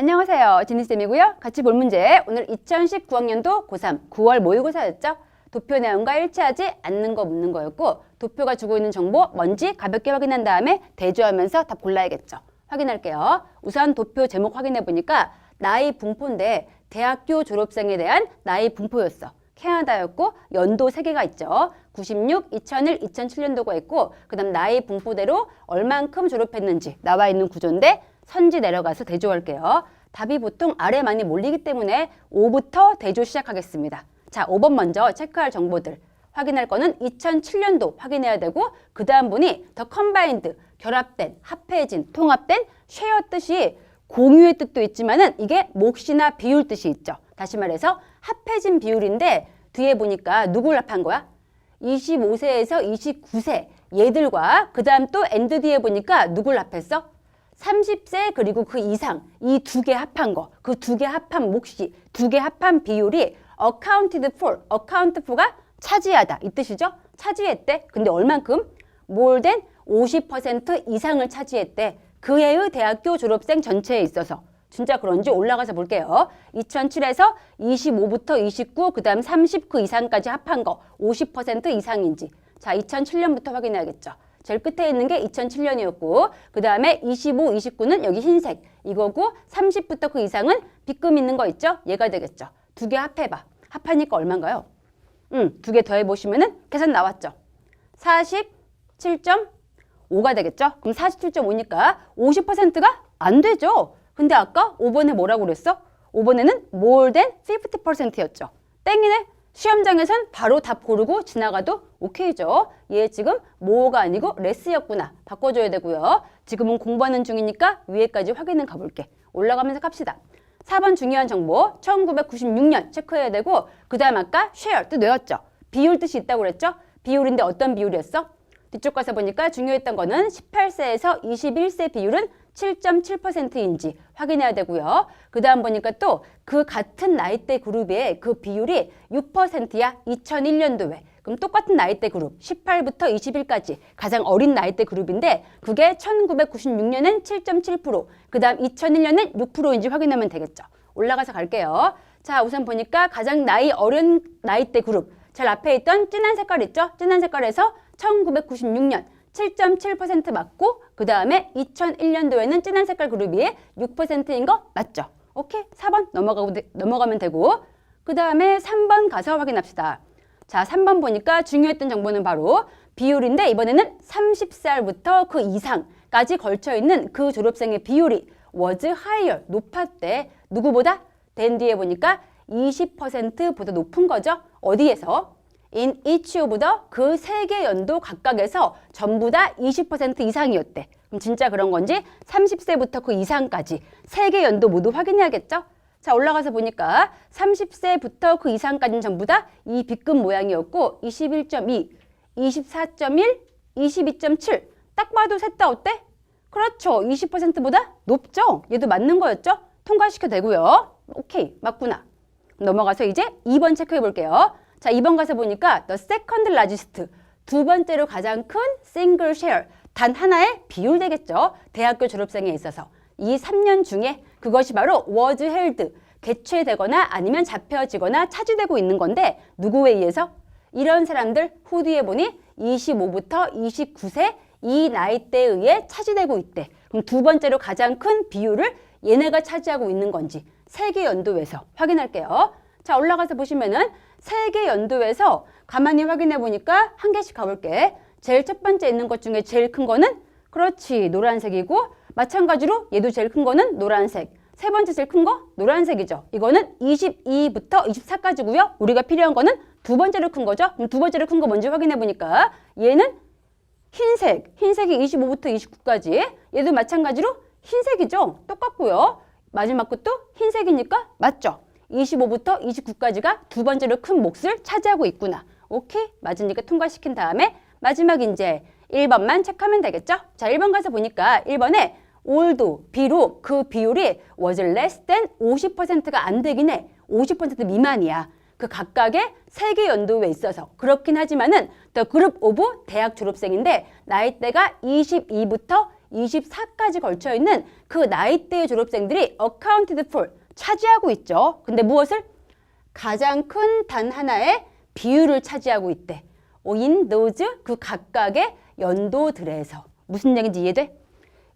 안녕하세요. 지니쌤이고요. 같이 볼 문제. 오늘 2019학년도 고3 9월 모의고사였죠. 도표 내용과 일치하지 않는 거 묻는 거였고 도표가 주고 있는 정보 뭔지 가볍게 확인한 다음에 대조하면서 답 골라야겠죠. 확인할게요. 우선 도표 제목 확인해 보니까 나이 분포인데 대학교 졸업생에 대한 나이 분포였어. 캐나다였고 연도 세개가 있죠. 96, 2001, 2007년도가 있고 그다음 나이 분포대로 얼만큼 졸업했는지 나와 있는 구조인데 선지 내려가서 대조할게요. 답이 보통 아래 많이 몰리기 때문에 5부터 대조 시작하겠습니다. 자, 5번 먼저 체크할 정보들. 확인할 거는 2007년도 확인해야 되고 그 다음 분이 더 컨바인드, 결합된, 합해진, 통합된, 쉐어 뜻이 공유의 뜻도 있지만은 이게 몫이나 비율 뜻이 있죠. 다시 말해서 합해진 비율인데 뒤에 보니까 누굴 합한 거야? 25세에서 29세 얘들과 그 다음 또 엔드 뒤에 보니까 누굴 합했어? 30세 그리고 그 이상 이 두 개 합한 거, 그 두 개 합한 몫이, 두 개 합한 비율이 accounted for, account for가 차지하다 이 뜻이죠? 차지했대. 근데 얼만큼? more than 50% 이상을 차지했대. 그 해의 대학교 졸업생 전체에 있어서. 진짜 그런지 올라가서 볼게요. 2007에서 25부터 29, 그 다음 30그 이상까지 합한 거 50% 이상인지. 자, 2007년부터 확인해야겠죠. 제일 끝에 있는 게 2007년이었고 그 다음에 25, 29는 여기 흰색 이거고 30부터 그 이상은 빗금 있는 거 있죠? 얘가 되겠죠. 두 개 합해봐. 합하니까 얼마인가요? 응, 두개 더해보시면 은 계산 나왔죠. 47.5가 되겠죠? 그럼 47.5니까 50%가 안 되죠. 근데 아까 5번에 뭐라고 그랬어? 5번에는 more than 50%였죠. 땡이네. 시험장에선 바로 답 고르고 지나가도 오케이죠. 얘 지금 more가 아니고 less였구나. 바꿔줘야 되고요. 지금은 공부하는 중이니까 위에까지 확인은 가볼게. 올라가면서 갑시다. 4번 중요한 정보 1996년 체크해야 되고 그 다음 아까 share 뜻 외웠죠. 비율 뜻이 있다고 그랬죠. 비율인데 어떤 비율이었어? 뒤쪽 가서 보니까 중요했던 거는 18세에서 21세 비율은 7.7%인지 확인해야 되고요. 그 다음 보니까 또 그 같은 나이대 그룹의 그 비율이 6%야 2001년도에. 그럼 똑같은 나이대 그룹 18부터 21까지 가장 어린 나이대 그룹인데 그게 1996년엔 7.7%, 그 다음 2001년엔 6%인지 확인하면 되겠죠. 올라가서 갈게요. 자 우선 보니까 가장 나이 어린 나이대 그룹 제일 앞에 있던 진한 색깔 있죠? 진한 색깔에서 1996년 7.7% 맞고 그 다음에 2001년도에는 진한 색깔 그룹이 6%인 거 맞죠? 오케이 4번 넘어가고, 되- 넘어가면 되고 그 다음에 3번 가서 확인합시다. 자 3번 보니까 중요했던 정보는 바로 비율인데 이번에는 30살부터 그 이상까지 걸쳐있는 그 졸업생의 비율이 was higher 높았대 누구보다 된 뒤에 보니까 20%보다 높은 거죠. 어디에서? In each of the 그 세 개 연도 각각에서 전부 다 20% 이상이었대. 그럼 진짜 그런 건지 30세부터 그 이상까지 세 개 연도 모두 확인해야겠죠? 자, 올라가서 보니까 30세부터 그 이상까지는 전부 다이 빗금 모양이었고 21.2, 24.1, 22.7. 딱 봐도 셋 다 어때? 그렇죠. 20%보다 높죠? 얘도 맞는 거였죠? 통과시켜 되고요. 오케이, 맞구나. 넘어가서 이제 2번 체크해 볼게요. 자, 2번 가서 보니까 the second largest 두 번째로 가장 큰 single share 단 하나의 비율 되겠죠. 대학교 졸업생에 있어서 이 3년 중에 그것이 바로 was held 개최되거나 아니면 잡혀지거나 차지되고 있는 건데 누구에 의해서 이런 사람들 후디에 보니 25부터 29세 이 나이대에 의해 차지되고 있대. 그럼 두 번째로 가장 큰 비율을 얘네가 차지하고 있는 건지 세계 연도에서 확인할게요. 자, 올라가서 보시면은 세계 연도에서 가만히 확인해 보니까 한 개씩 가볼게. 제일 첫 번째 있는 것 중에 제일 큰 거는 그렇지 노란색이고 마찬가지로 얘도 제일 큰 거는 노란색. 세 번째 제일 큰 거 노란색이죠. 이거는 22부터 24까지고요. 우리가 필요한 거는 두 번째로 큰 거죠. 그럼 두 번째로 큰 거 먼저 확인해 보니까 얘는 흰색, 흰색이 25부터 29까지 얘도 마찬가지로 흰색이죠. 똑같고요. 마지막 것도 흰색이니까 맞죠. 25부터 29까지가 두 번째로 큰 몫을 차지하고 있구나. 오케이? 맞으니까 통과시킨 다음에 마지막 이제 1번만 체크하면 되겠죠? 자, 1번 가서 보니까 1번에 올도 비록 그 비율이 was less than 50%가 안 되긴 해. 50% 미만이야. 그 각각의 세계 연도에 있어서 그렇긴 하지만은 the group of 대학 졸업생인데 나이대가 22부터 24까지 걸쳐 있는 그 나이대의 졸업생들이 accounted for 차지하고 있죠. 근데 무엇을? 가장 큰 단 하나의 비율을 차지하고 있대. 어, in those 그 각각의 연도들에서 무슨 얘기인지 이해돼?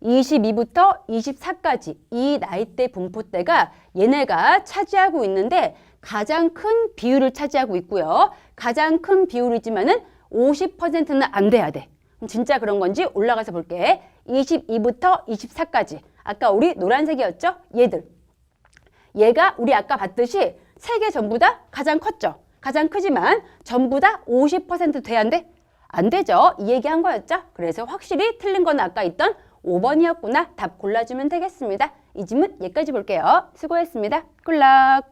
22부터 24까지 이 나이대 분포대가 얘네가 차지하고 있는데 가장 큰 비율을 차지하고 있고요. 가장 큰 비율이지만은 50%는 안 돼야 돼. 그럼 진짜 그런 건지 올라가서 볼게. 22부터 24까지. 아까 우리 노란색이었죠? 얘들. 얘가 우리 아까 봤듯이 세 개 전부 다 가장 컸죠. 가장 크지만 전부 다 50% 돼야 안 돼? 안 되죠. 이 얘기 한 거였죠. 그래서 확실히 틀린 건 아까 있던 5번이었구나. 답 골라주면 되겠습니다. 이 질문 여기까지 볼게요. 수고했습니다. 굿락.